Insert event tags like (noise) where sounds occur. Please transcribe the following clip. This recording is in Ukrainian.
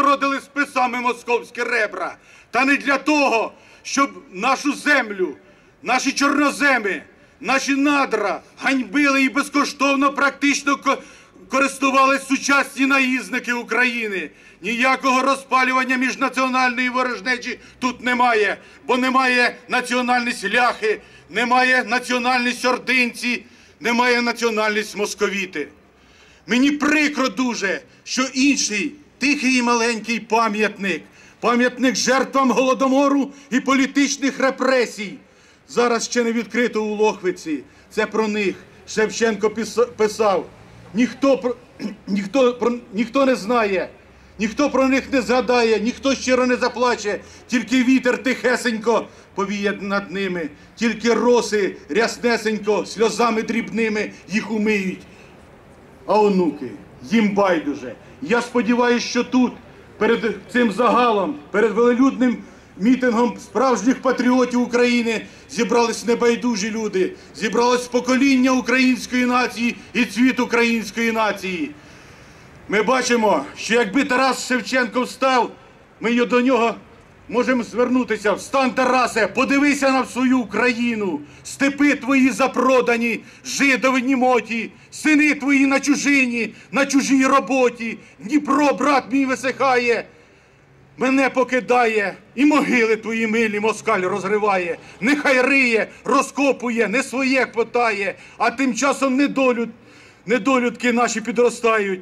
скородили списами московські ребра. Та не для того, щоб нашу землю, наші чорноземи, наші надра ганьбили і безкоштовно практично ко- користувались сучасні наїзники України. Ніякого розпалювання міжнаціональної ворожнечі тут немає, бо немає національність ляхи, немає національність ординці, немає національність московіти. Мені прикро дуже, що інший тихий і маленький пам'ятник, пам'ятник жертвам голодомору і політичних репресій. Зараз ще не відкрито у Лохвиці. Це про них Шевченко писав. Ніхто (clears throat) ніхто ніхто не знає, ніхто про них не згадає, ніхто щиро не заплаче, тільки вітер тихесенько повіє над ними, тільки роси ряснесенько сльозами дрібними їх умиють. А онуки, їм байдуже. Я сподіваюся, що тут, перед цим загалом, перед велелюдним мітингом справжніх патріотів України зібрались небайдужі люди, зібралось покоління української нації і цвіт української нації. Ми бачимо, що якби Тарас Шевченко встав, ми до нього можемо звернутися. Встань, Тарасе, подивися на свою Україну. Степи твої запродані, жидові німоті, сини твої на чужині, на чужій роботі. Дніпро, брат мій, висихає. Мене покидає, і могили твої милі москаль розриває. Нехай риє, розкопує, не своє питає, а тим часом недолюд, недолюдки наші підростають.